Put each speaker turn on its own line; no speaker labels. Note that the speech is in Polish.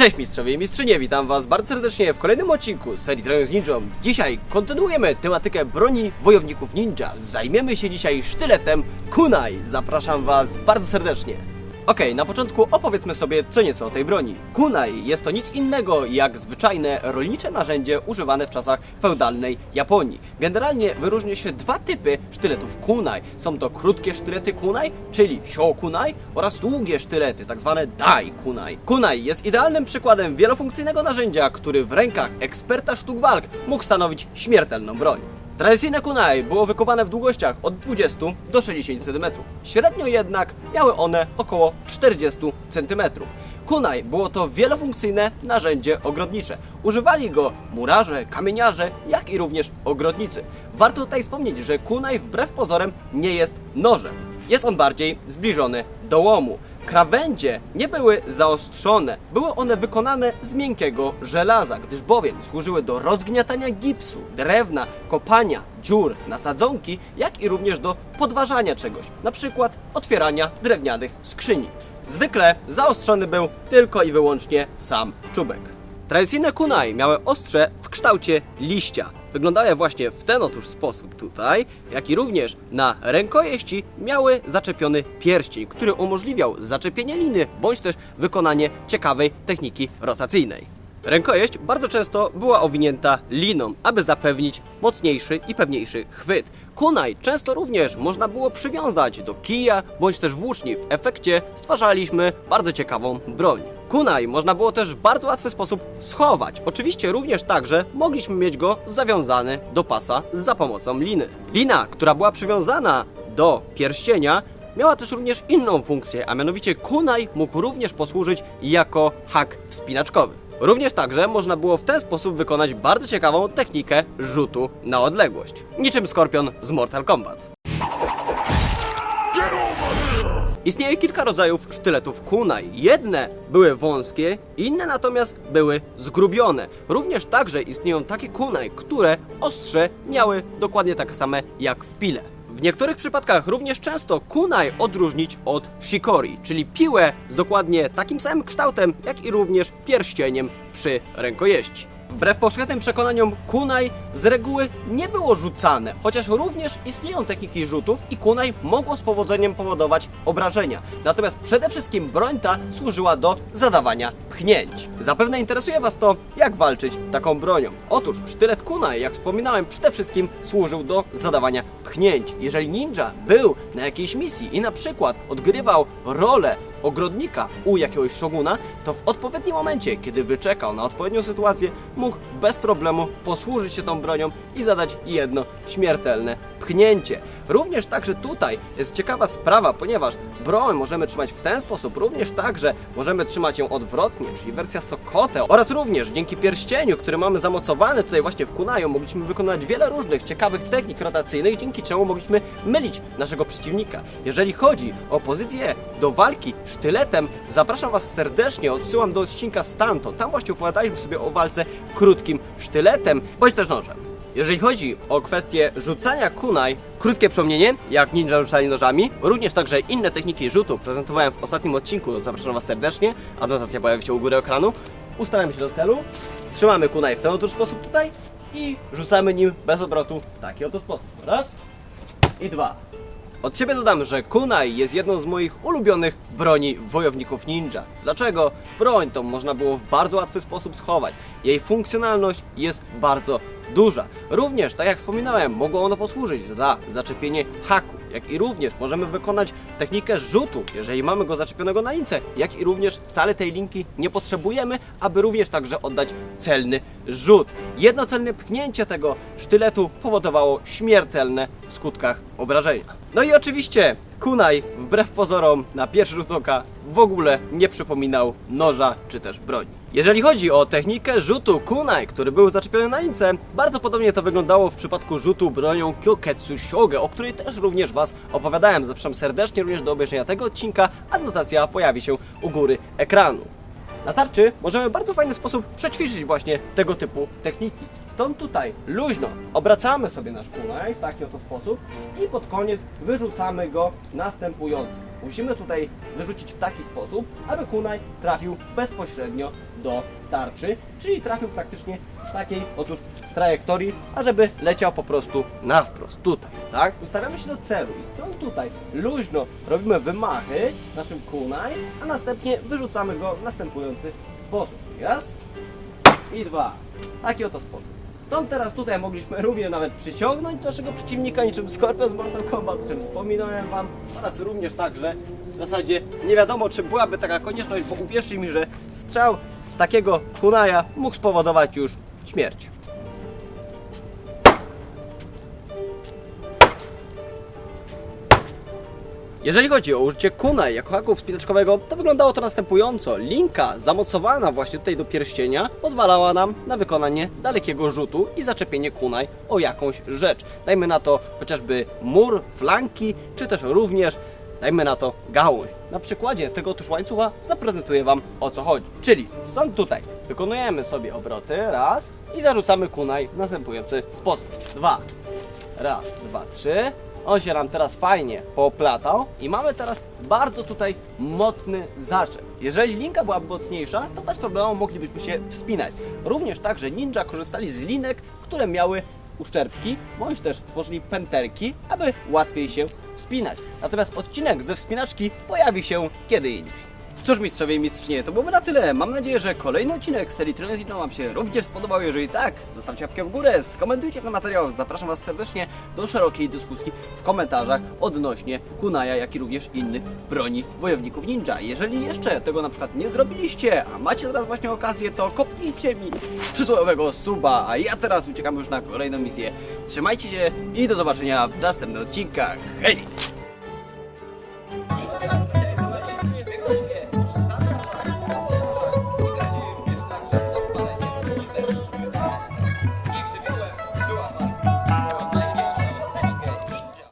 Cześć mistrzowie i mistrzynie, witam was bardzo serdecznie w kolejnym odcinku serii Troją z Ninją. Dzisiaj kontynuujemy tematykę broni wojowników ninja. Zajmiemy się dzisiaj sztyletem kunai. Zapraszam was bardzo serdecznie. Okej, na początku opowiedzmy sobie co nieco o tej broni. Kunai jest to nic innego jak zwyczajne rolnicze narzędzie używane w czasach feudalnej Japonii. Generalnie wyróżnia się dwa typy sztyletów kunai. Są to krótkie sztylety kunai, czyli shou kunai oraz długie sztylety, tak zwane dai kunai. Kunai jest idealnym przykładem wielofunkcyjnego narzędzia, który w rękach eksperta sztuk walk mógł stanowić śmiertelną broń. Tradycyjne kunai było wykowane w długościach od 20 do 60 cm. Średnio jednak miały one około 40 cm. Kunai było to wielofunkcyjne narzędzie ogrodnicze. Używali go murarze, kamieniarze, jak i również ogrodnicy. Warto tutaj wspomnieć, że kunai wbrew pozorom nie jest nożem. Jest on bardziej zbliżony do łomu. Krawędzie nie były zaostrzone, były one wykonane z miękkiego żelaza, gdyż bowiem służyły do rozgniatania gipsu, drewna, kopania, dziur, nasadzonki, jak i również do podważania czegoś, na przykład otwierania drewnianych skrzyni. Zwykle zaostrzony był tylko i wyłącznie sam czubek. Tradycyjne kunai miały ostrze w kształcie liścia. Wyglądały właśnie w ten otóż sposób tutaj, jak i również na rękojeści miały zaczepiony pierścień, który umożliwiał zaczepienie liny bądź też wykonanie ciekawej techniki rotacyjnej. Rękojeść bardzo często była owinięta liną, aby zapewnić mocniejszy i pewniejszy chwyt. Kunai często również można było przywiązać do kija bądź też włóczni. W efekcie stwarzaliśmy bardzo ciekawą broń. Kunai można było też w bardzo łatwy sposób schować. Oczywiście również także mogliśmy mieć go zawiązany do pasa za pomocą liny. Lina, która była przywiązana do pierścienia, miała też również inną funkcję, a mianowicie kunai mógł również posłużyć jako hak wspinaczkowy. Również także można było w ten sposób wykonać bardzo ciekawą technikę rzutu na odległość. Niczym Skorpion z Mortal Kombat. Istnieje kilka rodzajów sztyletów kunai. Jedne były wąskie, inne natomiast były zgrubione. Również także istnieją takie kunai, które ostrze miały dokładnie takie same jak w pile. W niektórych przypadkach również często kunai odróżnić od shikori, czyli piłę z dokładnie takim samym kształtem, jak i również pierścieniem przy rękojeści. Wbrew powszechnym przekonaniom kunai z reguły nie było rzucane, chociaż również istnieją techniki rzutów i kunai mogło z powodzeniem powodować obrażenia. Natomiast przede wszystkim broń ta służyła do zadawania pchnięć. Zapewne interesuje Was to, jak walczyć taką bronią. Otóż sztylet kunai, jak wspominałem, przede wszystkim służył do zadawania pchnięć. Jeżeli ninja był na jakiejś misji i na przykład odgrywał rolę ogrodnika u jakiegoś szoguna, to w odpowiednim momencie, kiedy wyczekał na odpowiednią sytuację, mógł bez problemu posłużyć się tą bronią i zadać jedno śmiertelne pchnięcie. Również także tutaj jest ciekawa sprawa, ponieważ broń możemy trzymać w ten sposób, również także możemy trzymać ją odwrotnie, czyli wersja Sokote oraz również dzięki pierścieniu, który mamy zamocowany tutaj właśnie w kunaju, mogliśmy wykonać wiele różnych ciekawych technik rotacyjnych, dzięki czemu mogliśmy mylić naszego przeciwnika. Jeżeli chodzi o pozycję do walki sztyletem, zapraszam Was serdecznie, odsyłam do odcinka Stanto. Tam właśnie opowiadaliśmy sobie o walce krótkim sztyletem, bądź też nożem. Jeżeli chodzi o kwestię rzucania kunai, krótkie przypomnienie, jak ninja rzucali nożami, również także inne techniki rzutu prezentowałem w ostatnim odcinku, zapraszam Was serdecznie, anotacja pojawi się u góry ekranu. Ustawiamy się do celu, trzymamy kunai w ten oto sposób tutaj i rzucamy nim bez obrotu w taki oto sposób. Raz i dwa. Od siebie dodam, że kunai jest jedną z moich ulubionych broni wojowników ninja. Dlaczego? Broń tą można było w bardzo łatwy sposób schować. Jej funkcjonalność jest bardzo duża. Również, tak jak wspominałem, mogło ono posłużyć za zaczepienie haku, jak i również możemy wykonać technikę rzutu, jeżeli mamy go zaczepionego na lince, jak i również wcale tej linki nie potrzebujemy, aby również także oddać celny rzut. Jednocelne pchnięcie tego sztyletu powodowało śmiertelne w skutkach obrażenia. No i oczywiście kunai, wbrew pozorom, na pierwszy rzut oka w ogóle nie przypominał noża czy też broni. Jeżeli chodzi o technikę rzutu kunai, który był zaczepiony na lince, bardzo podobnie to wyglądało w przypadku rzutu bronią Kyoketsu Shoge, o której też również Was opowiadałem. Zapraszam serdecznie również do obejrzenia tego odcinka, a notacja pojawi się u góry ekranu. Na tarczy możemy w bardzo fajny sposób przećwiczyć właśnie tego typu techniki. Stąd tutaj luźno obracamy sobie nasz kunaj w taki oto sposób i pod koniec wyrzucamy go następująco. Musimy tutaj wyrzucić w taki sposób, aby kunaj trafił bezpośrednio do tarczy, czyli trafił praktycznie w takiej otóż trajektorii, ażeby leciał po prostu na wprost, tutaj, tak? Ustawiamy się do celu i stąd tutaj luźno robimy wymachy naszym kunaj, a następnie wyrzucamy go w następujący sposób. Raz i dwa. Taki oto sposób. Stąd teraz tutaj mogliśmy również nawet przyciągnąć naszego przeciwnika niczym Scorpion z Mortal Kombat, o czym wspominałem Wam, oraz również także w zasadzie nie wiadomo czy byłaby taka konieczność, bo uwierzcie mi, że strzał z takiego kunaja mógł spowodować już śmierć. Jeżeli chodzi o użycie kunai jako haku wspinaczkowego, to wyglądało to następująco. Linka zamocowana właśnie tutaj do pierścienia pozwalała nam na wykonanie dalekiego rzutu i zaczepienie kunai o jakąś rzecz. Dajmy na to chociażby mur, flanki, czy też również dajmy na to gałąź. Na przykładzie tego tuż łańcucha zaprezentuję Wam o co chodzi. Czyli stąd tutaj wykonujemy sobie obroty, raz i zarzucamy kunai w następujący sposób. Dwa, Raz, dwa, trzy. On się nam teraz fajnie poplatał i mamy teraz bardzo tutaj mocny zaczep. Jeżeli linka byłaby mocniejsza, to bez problemu moglibyśmy się wspinać. Również także ninja korzystali z linek, które miały uszczerbki, bądź też tworzyli pęterki, aby łatwiej się wspinać. Natomiast odcinek ze wspinaczki pojawi się kiedy indziej. Cóż mistrzowie i mistrzynie, to byłoby na tyle. Mam nadzieję, że kolejny odcinek serii Trenezino Wam się również spodobał. Jeżeli tak, zostawcie łapkę w górę, skomentujcie ten materiał. Zapraszam Was serdecznie do szerokiej dyskusji w komentarzach odnośnie Kunaja, jak i również innych broni wojowników ninja. Jeżeli jeszcze tego na przykład nie zrobiliście, a macie teraz właśnie okazję, to kopnijcie mi przysłowiowego suba, a ja teraz uciekam już na kolejną misję. Trzymajcie się i do zobaczenia w następnych odcinkach. Hej!